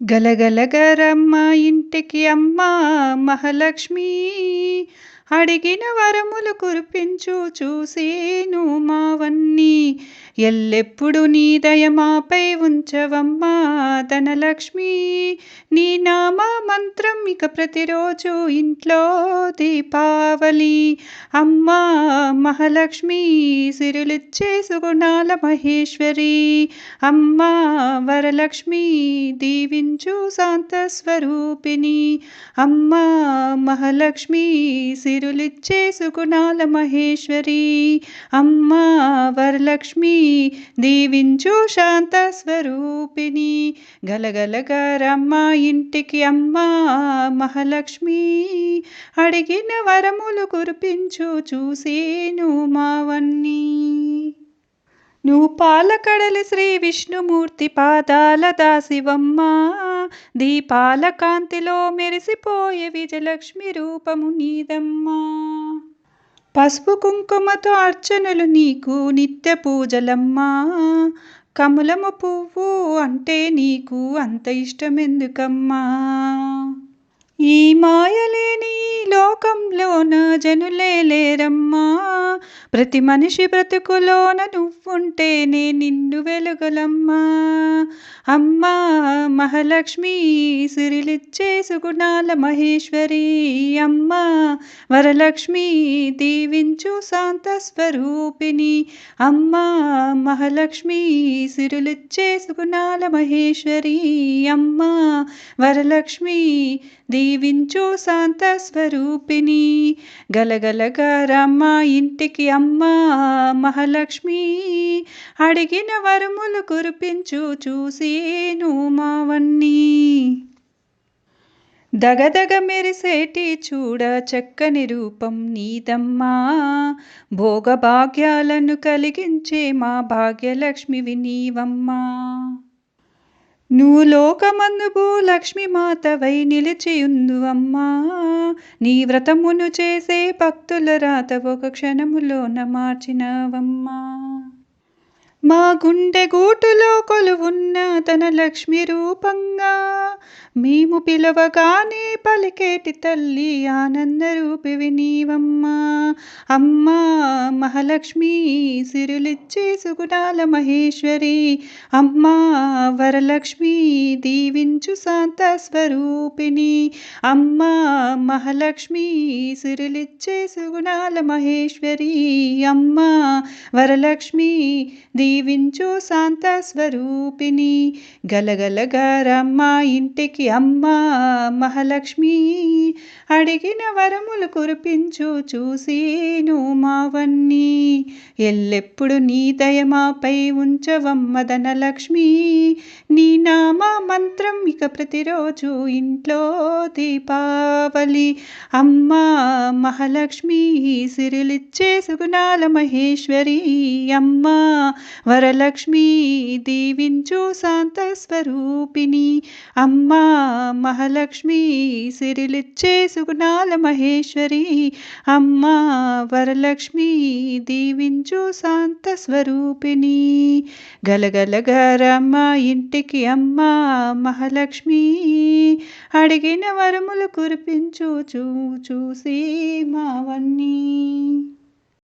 గలగలగరమ్మ ఇంటికి అమ్మ మహాలక్ష్మి. అడిగిన వరములు కురిపించు చూసేను మావన్నీ ఎల్లెప్పుడు నీ దయమాపై ఉంచవమ్మా ధనలక్ష్మి. నీ నామా మంత్రం ఇక ప్రతిరోజు ఇంట్లో దీపావళి. అమ్మా మహాలక్ష్మి సిరులిచ్చే సుగుణాల మహేశ్వరి. అమ్మా వరలక్ష్మి దీవించు శాంత స్వరూపిణి. అమ్మా మహాలక్ష్మి సిరులిచ్చే సుగుణాల మహేశ్వరి. అమ్మా వరలక్ష్మి దీవించు శాంత స్వరూపిణి. గలగలగరమ్మ ఇంటికి అమ్మా మహాలక్ష్మి. అడిగిన వరములు కురిపించు చూసేను మావన్నీ. నువ్వు పాలకడలి శ్రీ విష్ణుమూర్తి పాదాల దాసివమ్మ. దీపాల కాంతిలో మెరిసిపోయే విజయలక్ష్మి రూపము నీదమ్మా. పసుపు కుంకుమతో అర్చనలు నీకు నిత్య పూజలమ్మా. కమలము పువ్వు అంటే నీకు అంత ఇష్టమెందుకమ్మా? ఈ మాయలేని లోకంలోన జనులే లేరమ్మా. ప్రతి మనిషి బ్రతుకులోన నువ్వుంటేనే నిన్ను వెలుగలమ్మా. అమ్మా మహాలక్ష్మి సిరిలిచ్చే సుగుణాల మహేశ్వరి అమ్మా వరలక్ష్మి దీవించు శాంత స్వరూపిణి. అమ్మా మహాలక్ష్మి సిరులిచ్చే సుగుణాల మహేశ్వరి. అమ్మా వరలక్ష్మి దీవించు శాంత స్వరూపిణి. గలగలగారమ్మ ఇంటికి అమ్మా మహాలక్ష్మి అడిగిన వరములు కురిపించు చూసేను మావన్నీ దగదగ మెరిసేటి చూడ చక్కని రూపం నీదమ్మా. భోగభాగ్యాలను కలిగించే మా భాగ్యలక్ష్మివి నీవమ్మా నువ్వు లోకమందు లక్ష్మి మాతవై నిలిచియుందు అమ్మా నీ వ్రతమును చేసే భక్తుల రాత ఒక క్షణములోన మార్చినవమ్మా. మా గుండె గూటులో కొలువున్న తన లక్ష్మి రూపంగా మేము పిలవగానే పలికేటి తల్లి ఆనంద రూపివి నీవమ్మా అమ్మా మహాలక్ష్మి సిరులిచ్చే సుగుణాల మహేశ్వరి. అమ్మా వరలక్ష్మి దీవించు శాంత స్వరూపిణి. అమ్మా మహాలక్ష్మి సిరులిచ్చే సుగుణాల మహేశ్వరి. అమ్మా వరలక్ష్మి దీవించు శాంత స్వరూపిణి. గలగలగారమ్మ ఇంటికి అమ్మ మహాలక్ష్మి. అడిగిన వరములు కురిపించు చూసేను మావన్నీ. ఎల్లెప్పుడు నీ దయమాపై ఉంచవమ్మ ధనలక్ష్మి నీ నామా మంత్రం ఇక ప్రతిరోజు ఇంట్లో దీపావళి. అమ్మా మహాలక్ష్మి సిరిలిచ్చే సుగుణాల మహేశ్వరి. అమ్మా వరలక్ష్మి దీవించు శాంత స్వరూపిణి అమ్మా మహాలక్ష్మి సిరిలిచ్చే సుగుణాల మహేశ్వరి అమ్మా వరలక్ష్మి దీవించు శాంత స్వరూపిణి. గలగలగరమ్మ ఇంటికి అమ్మా మహాలక్ష్మి. అడిగిన వరములు కురిపించు చూ చూసి మావన్నీ.